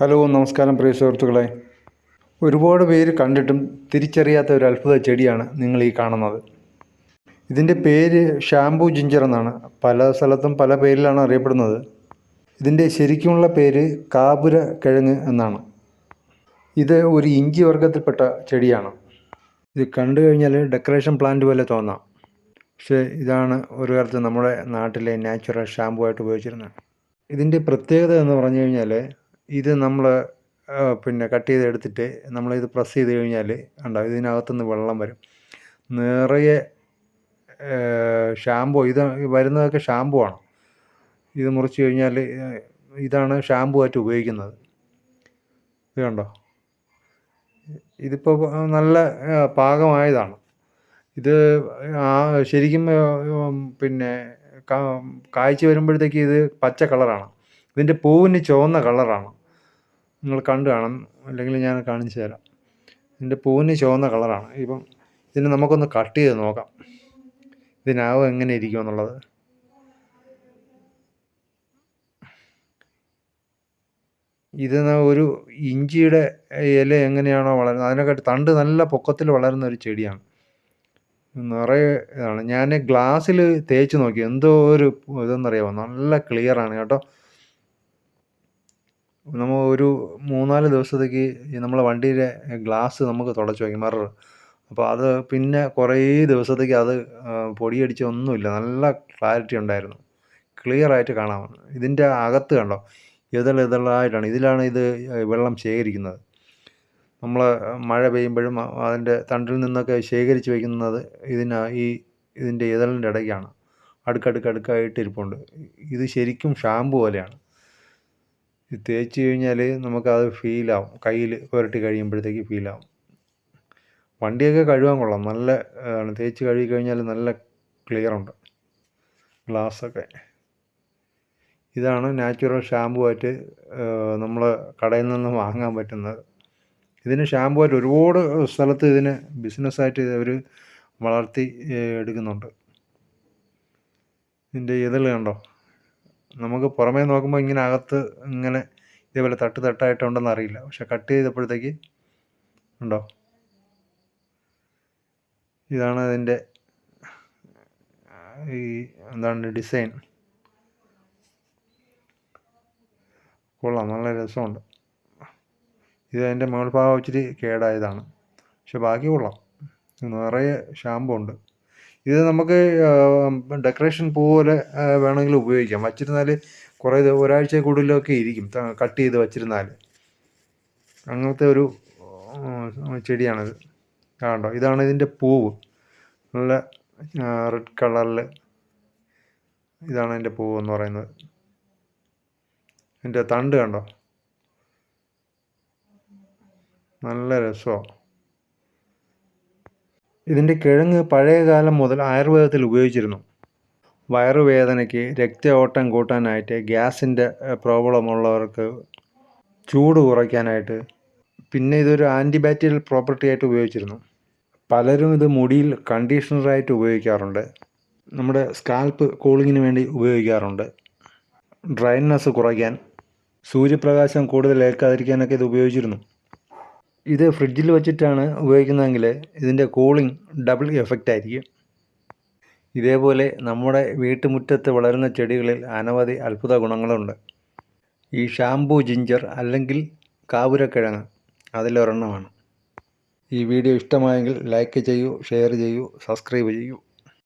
Hello നമസ്കാരം പ്രിയ സുഹൃത്തുക്കളെ. ഒരുപാട് പേര് കണ്ടിട്ടും തിരിച്ചറിയാത്ത ഒരു അത്ഭുത ചെടിയാണ് നിങ്ങൾ ഈ കാണുന്നത്. ഇതിന്റെ പേര് ഷാംപൂ ജിഞ്ചർ എന്നാണ്. പല സ്ഥലത്തും പല പേരിലാണ് അറിയപ്പെടുന്നത്. ഇതിന്റെ ശരിക്കുമുള്ള പേര് കാപുര കിഴങ്ങ് എന്നാണ്. ഇത് ഒരു ഇഞ്ചി വർഗത്തിൽപ്പെട്ട ചെടിയാണ്. ഇത് കണ്ടു കഴിഞ്ഞാൽ ഡെക്കറേഷൻ പ്ലാന്റ് പോലെ തോന്നാം. പക്ഷേ ഇതാണ് ഒരു കാലത്ത് നമ്മുടെ നാട്ടിലെ നാച്ചുറൽ ഷാംപു ആയിട്ട് ഉപയോഗിച്ചിരുന്നത്. ഇതിന്റെ പ്രത്യേകത എന്ന് പറഞ്ഞു കഴിഞ്ഞാൽ ഇത് നമ്മൾ പിന്നെ കട്ട് ചെയ്തെടുത്തിട്ട് നമ്മളിത് പ്രസ് ചെയ്ത് കഴിഞ്ഞാൽ ഉണ്ടാവും ഇതിനകത്തുനിന്ന് വെള്ളം വരും. നിറയെ ഷാമ്പു ഇത് വരുന്നതൊക്കെ ഷാമ്പു ആണ്. ഇത് മുറിച്ച് കഴിഞ്ഞാൽ ഇതാണ് ഷാമ്പു ആയിട്ട് ഉപയോഗിക്കുന്നത്. ഇത് കണ്ടോ? ഇതിപ്പോൾ നല്ല പാകമായതാണ്. ഇത് ആ ശരിക്കും പിന്നെ കായ്ച്ച് വരുമ്പോഴത്തേക്ക് ഇത് പച്ച കളറാണ്. ഇതിന്റെ പൂവിന് ചുവന്ന കളറാണ്. നിങ്ങൾ കണ്ടു കാണും. അല്ലെങ്കിൽ ഞാൻ കാണിച്ചു തരാം. ഇതിന്റെ പൂവിന് ചുവന്ന കളറാണ്. ഇപ്പം ഇതിന് നമുക്കൊന്ന് കട്ട് ചെയ്ത് നോക്കാം. ഇതിനാവും എങ്ങനെ ഇരിക്കും എന്നുള്ളത്. ഇത് ഒരു ഇഞ്ചിയുടെ ഇല എങ്ങനെയാണോ വളരുന്നത്. അതിനെക്കാട്ടി തണ്ട് നല്ല പൊക്കത്തിൽ വളരുന്ന ഒരു ചെടിയാണ്. നിറയെ ഇതാണ്. ഞാൻ ഗ്ലാസ്സിൽ തേച്ച് നോക്കി. എന്തോ ഒരു ഇതെന്നറിയാമോ നല്ല ക്ലിയറാണ് കേട്ടോ. നമ്മൾ ഒരു മൂന്നാൽ ദിവസത്തേക്ക് നമ്മളെ വണ്ടിയിലെ ഗ്ലാസ് നമുക്ക് തുടച്ചു വയ്ക്കും മിറർ. അപ്പോൾ അത് പിന്നെ കുറേ ദിവസത്തേക്ക് അത് പൊടിയടിച്ച് ഒന്നുമില്ല. നല്ല ക്ലാരിറ്റി ഉണ്ടായിരുന്നു. ക്ലിയർ ആയിട്ട് കാണാമെന്ന് ഇതിന്റെ അകത്ത് കണ്ടോ? ഇതൾ ഇതളായിട്ടാണ്. ഇതിലാണ് ഇത് വെള്ളം ശേഖരിക്കുന്നത്. നമ്മൾ മഴ പെയ്യുമ്പോഴും അതിന്റെ തണ്ടിൽ നിന്നൊക്കെ ശേഖരിച്ച് വയ്ക്കുന്നത് ഇതിന് ഈ ഇതിന്റെ ഇതളിന്റെ ഇടയ്ക്കാണ്. അടുക്കടുക്കടുക്കായിട്ട് ഇരിപ്പുണ്ട്. ഇത് ശരിക്കും ഷാമ്പു പോലെയാണ്. ഇത് തേച്ച് കഴിഞ്ഞാൽ നമുക്കത് ഫീലാവും. കയ്യിൽ പുരട്ടി കഴിയുമ്പോഴത്തേക്ക് ഫീലാവും. വണ്ടിയൊക്കെ കഴുകാൻ കൊള്ളാം. നല്ല തേച്ച് കഴുകി കഴിഞ്ഞാൽ നല്ല ക്ലിയർ ഉണ്ട്. ഗ്ലാസ്സൊക്കെ ഇതാണ് നാച്ചുറൽ ഷാമ്പു ആയിട്ട് നമ്മൾ കടയിൽ നിന്ന് വാങ്ങാൻ പറ്റുന്നത്. ഇതിന് ഷാമ്പു ആയിട്ട് ഒരുപാട് സ്ഥലത്ത് ഇതിന് ബിസിനസ്സായിട്ട് അവർ വളർത്തി എടുക്കുന്നുണ്ട്. ഇതിന്റെ ഇതൾ കണ്ടോ നമുക്ക് പുറമേ നോക്കുമ്പോൾ ഇങ്ങനെ അകത്ത് ഇങ്ങനെ ഇതേപോലെ തട്ട് തട്ടായിട്ടുണ്ടെന്ന് അറിയില്ല. പക്ഷെ കട്ട് ചെയ്തപ്പോഴത്തേക്ക് ഉണ്ടോ? ഇതാണ് അതിന്റെ ഈ എന്താണ് ഡിസൈൻ കൊള്ളാം നല്ല രസമുണ്ട്. ഇത് അതിന്റെ മുകൾഭാഗം ഇച്ചിരി കേടായതാണ്. പക്ഷെ ബാക്കി കൊള്ളാം. നിറയെ ഷാമ്പു ഉണ്ട്. ഇത് നമുക്ക് ഡെക്കറേഷൻ പോലെ വേണമെങ്കിൽ ഉപയോഗിക്കാം. വച്ചിരുന്നാൽ കുറേ ഒരാഴ്ച കൂടുതലൊക്കെ ഇരിക്കും. കട്ട് ചെയ്ത് വച്ചിരുന്നാൽ അങ്ങനത്തെ ഒരു ചെടിയാണിത്. കണ്ടോ? ഇതാണ് ഇതിന്റെ പൂവ്. നല്ല റെഡ് കളറിൽ ഇതാണ് അതിന്റെ പൂവ് എന്ന് പറയുന്നത്. അതിന്റെ തണ്ട് കണ്ടോ? നല്ല രസമാണ് ഇതിന്റെ കിഴങ്ങ് പഴയ കാലം മുതൽ ആയുർവേദത്തിൽ ഉപയോഗിച്ചിരുന്നു. വയറുവേദനയ്ക്ക് രക്ത ഓട്ടം കൂട്ടാനായിട്ട് ഗ്യാസിന്റെ പ്രോബ്ലം ഉള്ളവർക്ക് ചൂട് കുറയ്ക്കാനായിട്ട് പിന്നെ ഇതൊരു ആന്റിബാക്ടീരിയൽ പ്രോപ്പർട്ടി ആയിട്ട് ഉപയോഗിച്ചിരുന്നു. പലരും ഇത് മുടിയിൽ കണ്ടീഷണറായിട്ട് ഉപയോഗിക്കാറുണ്ട്. നമ്മുടെ സ്കാൽപ്പ് കൂളിങ്ങിന് വേണ്ടി ഉപയോഗിക്കാറുണ്ട്. ഡ്രൈനെസ് കുറയ്ക്കാൻ സൂര്യപ്രകാശം കൂടുതൽ ഏൽക്കാതിരിക്കാനൊക്കെ ഇത് ഉപയോഗിച്ചിരുന്നു. ഇത് ഫ്രിഡ്ജിൽ വെച്ചിട്ടാണ് ഉപയോഗിക്കുന്നതെങ്കിൽ ഇതിന്റെ കൂളിംഗ് ഡബിൾ എഫക്റ്റ് ആയിരിക്കും. ഇതേപോലെ നമ്മുടെ വീട്ടുമുറ്റത്ത് വളരുന്ന ചെടികളിൽ അനവധി അത്ഭുത ഗുണങ്ങളുണ്ട്. ഈ ഷാംപൂ ജിഞ്ചർ അല്ലെങ്കിൽ കാവുരക്കിഴങ്ങ് അതിലൊരെണ്ണമാണ്. ഈ വീഡിയോ ഇഷ്ടമായെങ്കിൽ ലൈക്ക് ചെയ്യൂ ഷെയർ ചെയ്യൂ സബ്സ്ക്രൈബ് ചെയ്യൂ.